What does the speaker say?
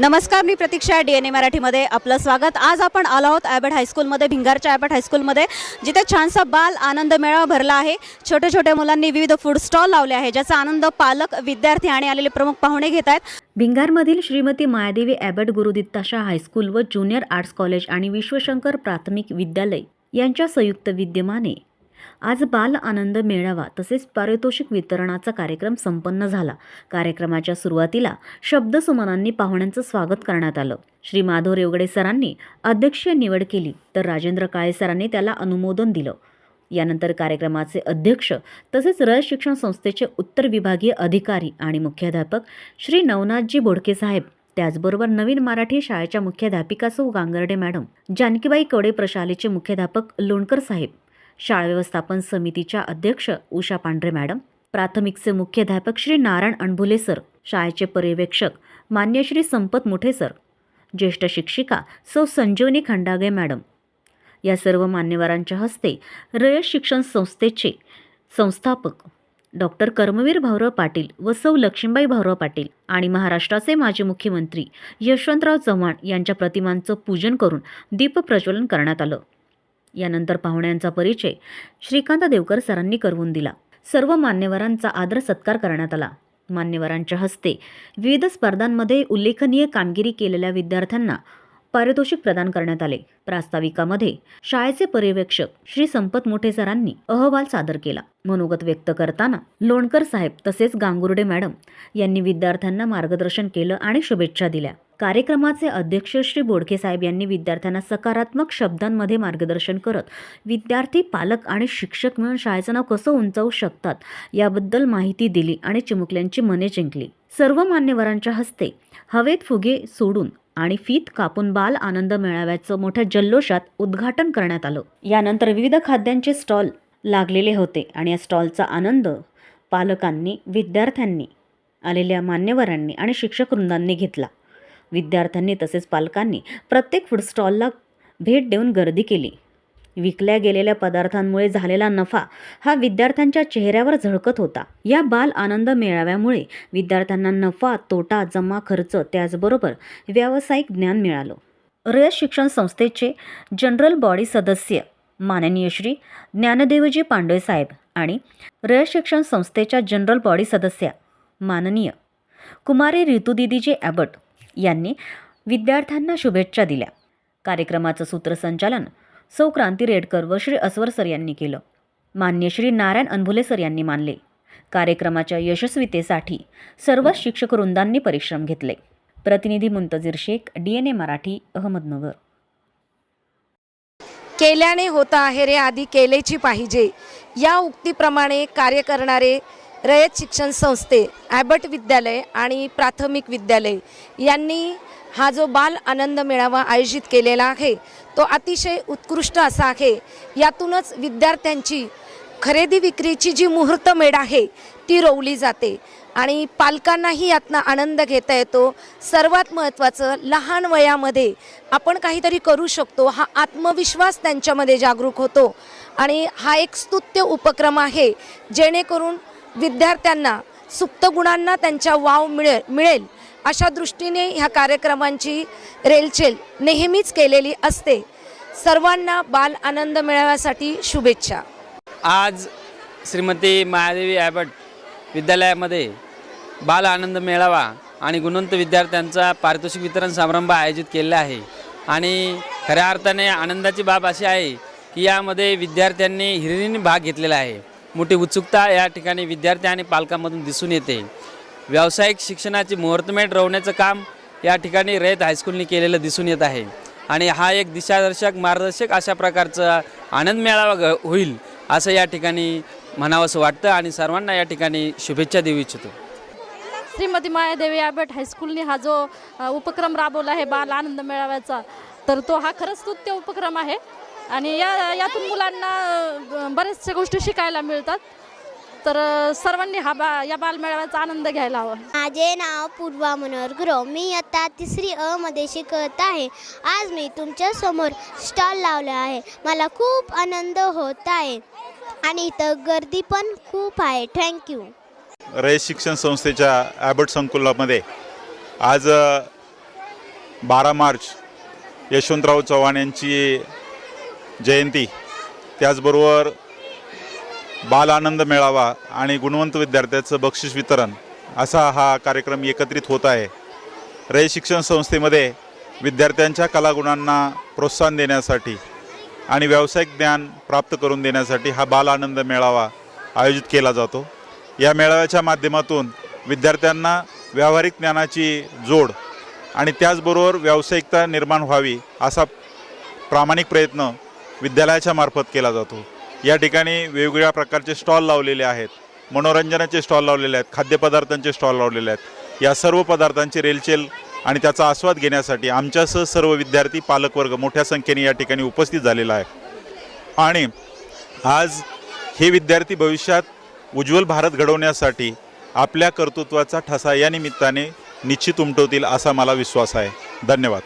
नमस्कार मी प्रतीक्षा D N ए मराठीमध्ये. आपलं स्वागत. आज आपण आलो आहोत ॲबट हायस्कूलमध्ये भिंगारच्या ॲबट हायस्कूलमध्ये जिथे छानसा बाल आनंद मेळावा भरला आहे. छोट्या छोट्या मुलांनी विविध फूड स्टॉल लावले आहे ज्याचा आनंद पालक विद्यार्थी आणि आलेले प्रमुख पाहुणे घेत आहेत. भिंगारमधील श्रीमती मायादेवी ॲबट गुरुदित्ताशा हायस्कूल व ज्युनियर आर्ट्स कॉलेज आणि विश्वशंकर प्राथमिक विद्यालय यांच्या संयुक्त विद्यमाने आज बाल आनंद मेळावा तसेच पारितोषिक वितरणाचा कार्यक्रम संपन्न झाला. कार्यक्रमाच्या सुरुवातीला शब्दसुमनांनी पाहुण्यांचं स्वागत करण्यात आलं. श्री माधव रेवगडे सरांनी अध्यक्षीय निवड केली तर राजेंद्र काळे सरांनी त्याला अनुमोदन दिलं. यानंतर कार्यक्रमाचे अध्यक्ष तसेच रयत शिक्षण संस्थेचे उत्तर विभागीय अधिकारी आणि मुख्याध्यापक श्री नवनाथजी बोडके साहेब त्याचबरोबर नवीन मराठी शाळेच्या मुख्याध्यापिका सौ गांगर्डे मॅडम जानकीबाई कवडे प्रशालेचे मुख्याध्यापक लोणकर साहेब शाळा व्यवस्थापन समितीच्या अध्यक्ष उषा पांढरे मॅडम प्राथमिकचे मुख्याध्यापक श्री नारायण अणभुले सर शाळेचे पर्यवेक्षक मान्य श्री संपत मुठे सर ज्येष्ठ शिक्षिका सौ संजीवनी खंडागे मॅडम. या सर्व मान्यवरांच्या हस्ते रयत शिक्षण संस्थेचे संस्थापक डॉक्टर कर्मवीर भाऊराव पाटील व सौ लक्ष्मीबाई भाऊराव पाटील आणि महाराष्ट्राचे माजी मुख्यमंत्री यशवंतराव चव्हाण यांच्या प्रतिमांचं पूजन करून दीपप्रज्वलन करण्यात आलं. यानंतर पाहुण्यांचा परिचय श्रीकांत देवकर सरांनी करवून दिला. सर्व मान्यवरांचा आदर सत्कार करण्यात आला. मान्यवरांच्या हस्ते विविध स्पर्धांमध्ये उल्लेखनीय कामगिरी केलेल्या विद्यार्थ्यांना पारितोषिक प्रदान करण्यात आले. प्रास्ताविकामध्ये शाळेचे पर्यवेक्षक श्री संपत मोठे सरांनी अहवाल सादर केला. मनोगत व्यक्त करताना लोणकर साहेब तसेच गांगुर्डे मॅडम यांनी विद्यार्थ्यांना मार्गदर्शन केलं आणि शुभेच्छा दिल्या. कार्यक्रमाचे अध्यक्ष श्री बोडके साहेब यांनी विद्यार्थ्यांना सकारात्मक शब्दांमध्ये मार्गदर्शन करत विद्यार्थी पालक आणि शिक्षक मिळून शाळेचं नाव कसं उंचावू शकतात याबद्दल माहिती दिली आणि चिमुकल्यांची मने जिंकली. सर्व मान्यवरांच्या हस्ते हवेत फुगे सोडून आणि फीत कापून बाल आनंद मेळाव्याचं मोठ्या जल्लोषात उद्घाटन करण्यात आलं. यानंतर विविध खाद्यांचे स्टॉल लागलेले होते आणि या स्टॉलचा आनंद पालकांनी विद्यार्थ्यांनी आलेल्या मान्यवरांनी आणि शिक्षक वृंदांनी घेतला. विद्यार्थ्यांनी तसेच पालकांनी प्रत्येक फूड स्टॉलला भेट देऊन गर्दी केली. विकल्या गेलेल्या पदार्थांमुळे झालेला नफा हा विद्यार्थ्यांच्या चेहऱ्यावर झळकत होता. या बाल आनंद मेळाव्यामुळे विद्यार्थ्यांना नफा तोटा जमा खर्च त्याचबरोबर व्यावसायिक ज्ञान मिळालं. रयत शिक्षण संस्थेचे जनरल बॉडी सदस्य माननीय श्री ज्ञानदेवजी पांडे साहेब आणि रयत शिक्षण संस्थेच्या जनरल बॉडी सदस्या माननीय कुमारी ऋतुदिदीजी ॲबट यांनी विद्यार्थ्यांना शुभेच्छा दिल्या. कार्यक्रमाचं सूत्रसंचालन सौ क्रांती रेडकर व श्री अस्वर सर यांनी केलं. मान्य श्री नारायण अनभुले सर यांनी मानले. कार्यक्रमाच्या यशस्वीतेसाठी सर्व शिक्षक वृंदांनी परिश्रम घेतले. प्रतिनिधी Muntazir Shaikh D N A Marathi Ahmednagar. केल्याने होता आहे रे आधी केलेची पाहिजे. या उक्तीप्रमाणे कार्य करणारे रयत शिक्षण संस्थे ॲबट विद्यालय आणि प्राथमिक विद्यालय यांनी हा जो बाल आनंद मेळावा आयोजित केलेला आहे तो अतिशय उत्कृष्ट असा आहे. यातूनच विद्यार्थ्यांची खरेदी विक्रीची जी मुहूर्तमेढ आहे ती रोवली जाते. आणि पालकांनाही यातनं आनंद घेता येतो. सर्वात महत्त्वाचं लहान वयामध्ये आपण काहीतरी करू शकतो. हा आत्मविश्वास त्यांच्यामध्ये जागरूक होतो. आणि हा एक स्तुत्य उपक्रम आहे जेणेकरून विद्यार्थ्यांना सुप्त गुणांना त्यांच्या वाव मिळेल मिळेल. अशा दृष्टीने ह्या कार्यक्रमांची रेलचेल नेहमीच केलेली असते. सर्वांना बाल आनंद मिळवण्यासाठी शुभेच्छा. आज श्रीमती मायादेवी ॲबट विद्यालयामध्ये बाल आनंद मेळावा आणि गुणवंत विद्यार्थ्यांचा पारितोषिक वितरण समारंभ आयोजित केलेला आहे. आणि खऱ्या अर्थाने आनंदाची बाब अशी आहे की यामध्ये विद्यार्थ्यांनी हिरिरीने भाग घेतलेला आहे. मोठी उत्सुकता या ठिकाणी विद्यार्थी आणि पालकांमधून दिसून येते. व्यावसायिक शिक्षणाची मुहूर्तमेढ रोवण्याचं काम या ठिकाणी रयत हायस्कूलने केलेलं दिसून येत आहे. आणि हा एक दिशादर्शक मार्गदर्शक अशा प्रकारचा आनंद मेळावा घ होईल असं या ठिकाणी म्हणावंसं वाटतं आणि सर्वांना या ठिकाणी शुभेच्छा देऊ इच्छितो. श्रीमती मायादेवी आबेट हायस्कूलने हा जो उपक्रम राबवला आहे बाल आनंद मेळाव्याचा तर तो हा खरंच स्तुत्य उपक्रम आहे. आणि या यातून मुलांना बऱ्याचशा गोष्टी शिकायला मिळतात. तर सर्वांनी हा बा या बालमेळाव्याचा आनंद घ्यायला हवा. माझे नाव पूर्वा मनोहर गुरव. मी आता तिसरी अ मध्ये शिकत आहे. आज मी तुमच्यासमोर स्टॉल लावला आहे. मला खूप आनंद होत आहे. आणि इथं गर्दी पण खूप आहे. बारा मार्च यशवंतराव चव्हाण यांची जयंती. त्याचबरोबर बाल आनंद मेळावा आणि गुणवंत विद्यार्थ्याचं बक्षीस वितरण असा हा कार्यक्रम एकत्रित होत आहे. रय शिक्षण संस्थेमध्ये विद्यार्थ्यांच्या कलागुणांना प्रोत्साहन देण्यासाठी आणि व्यावसायिक ज्ञान प्राप्त करून देण्यासाठी हा बाल आनंद मेळावा आयोजित केला जातो. या मेळाव्याच्या माध्यमातून विद्यार्थ्यांना व्यावहारिक ज्ञानाची जोड आणि त्याचबरोबर व्यावसायिकता निर्माण व्हावी असा प्रामाणिक प्रयत्न विद्यालयाच्या मार्फत केला जातो. या ठिकाणी वेगवेगळ्या प्रकारचे स्टॉल लावलेले आहेत. मनोरंजनाचे स्टॉल लावलेले आहेत. खाद्यपदार्थांचे स्टॉल लावलेले आहेत. या सर्व पदार्थांची रेलचेल आणि त्याचा आस्वाद घेण्यासाठी आमच्यासह सर्व विद्यार्थी पालकवर्ग मोठ्या संख्येने या ठिकाणी उपस्थित झालेला आहे. आणि आज हे विद्यार्थी भविष्यात उज्ज्वल भारत घडवण्यासाठी आपल्या कर्तृत्वाचा ठसा या निमित्ताने निश्चित उमटवतील असा मला विश्वास आहे. धन्यवाद.